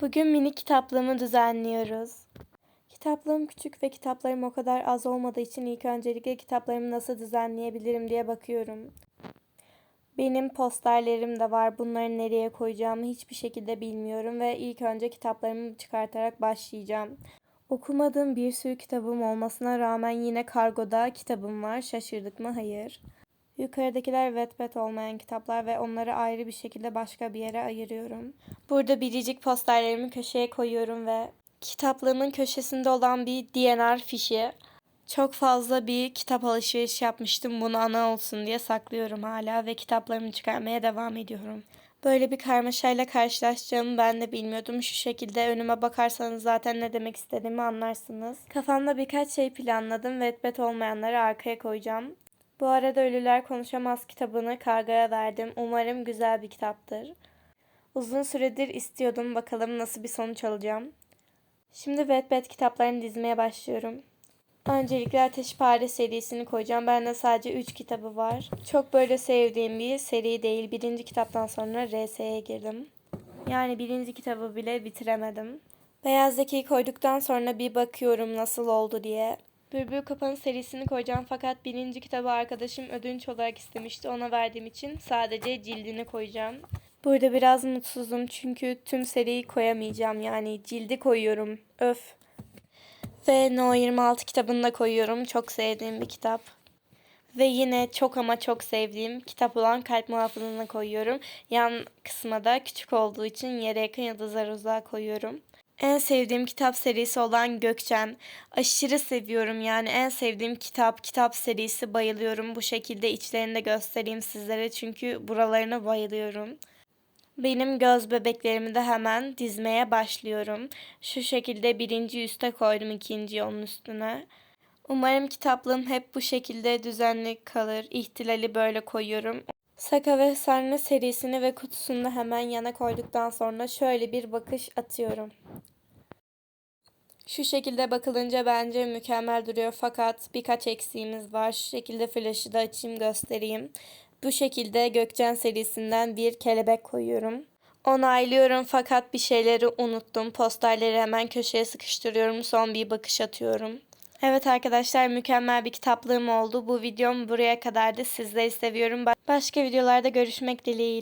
Bugün mini kitaplığımı düzenliyoruz. Kitaplığım küçük ve kitaplarım o kadar az olmadığı için ilk öncelikle kitaplarımı nasıl düzenleyebilirim diye bakıyorum. Benim posterlerim de var. Bunları nereye koyacağımı hiçbir şekilde bilmiyorum ve ilk önce kitaplarımı çıkartarak başlayacağım. Okumadığım bir sürü kitabım olmasına rağmen yine kargoda kitabım var. Şaşırdık mı? Hayır. Yukarıdakiler Wattpad olmayan kitaplar ve onları ayrı bir şekilde başka bir yere ayırıyorum. Burada biricik posterlerimi köşeye koyuyorum ve kitaplığımın köşesinde olan bir DNR fişi. Çok fazla bir kitap alışveriş yapmıştım. Bunu ana olsun diye saklıyorum hala ve kitaplarımı çıkarmaya devam ediyorum. Böyle bir karmaşayla karşılaşacağımı ben de bilmiyordum. Şu şekilde önüme bakarsanız zaten ne demek istediğimi anlarsınız. Kafamda birkaç şey planladım ve Wattpad olmayanları arkaya koyacağım. Bu arada Ölüler Konuşamaz kitabını kargaya verdim. Umarım güzel bir kitaptır. Uzun süredir istiyordum. Bakalım nasıl bir sonuç alacağım. Şimdi Wattpad kitaplarını dizmeye başlıyorum. Öncelikle Ateşpare serisini koyacağım. Bende sadece 3 kitabı var. Çok böyle sevdiğim bir seri değil. Birinci kitaptan sonra RS'ye girdim. Yani birinci kitabı bile bitiremedim. Beyaz Zeki'yi koyduktan sonra bir bakıyorum nasıl oldu diye. Bülbül Kapanı serisini koyacağım fakat birinci kitabı arkadaşım ödünç olarak istemişti. Ona verdiğim için sadece cildini koyacağım. Burada biraz mutsuzum çünkü tüm seriyi koyamayacağım yani cildi koyuyorum. Öf. Ve No 26 kitabını da koyuyorum. Çok sevdiğim bir kitap. Ve yine çok ama çok sevdiğim kitap olan Kalp Muhafızı'nı koyuyorum. Yan kısma da küçük olduğu için yere yakın yıldızlar uzağa koyuyorum. En sevdiğim kitap serisi olan Gökçen. Aşırı seviyorum yani en sevdiğim kitap, kitap serisi bayılıyorum. Bu şekilde içlerini de göstereyim sizlere çünkü buralarına bayılıyorum. Benim göz bebeklerimi de hemen dizmeye başlıyorum. Şu şekilde birinci üste koydum ikinci onun üstüne. Umarım kitaplığım hep bu şekilde düzenli kalır. İhtilali böyle koyuyorum. Saka ve Sarna serisini ve kutusunu hemen yana koyduktan sonra şöyle bir bakış atıyorum. Şu şekilde bakılınca bence mükemmel duruyor fakat birkaç eksiğimiz var. Şu şekilde flaşı da açayım göstereyim. Bu şekilde Gökçen serisinden bir kelebek koyuyorum. Onaylıyorum fakat bir şeyleri unuttum. Posterleri hemen köşeye sıkıştırıyorum. Son bir bakış atıyorum. Evet arkadaşlar mükemmel bir kitaplığım oldu. Bu videom buraya kadardı. Sizleri seviyorum. Başka videolarda görüşmek dileğiyle.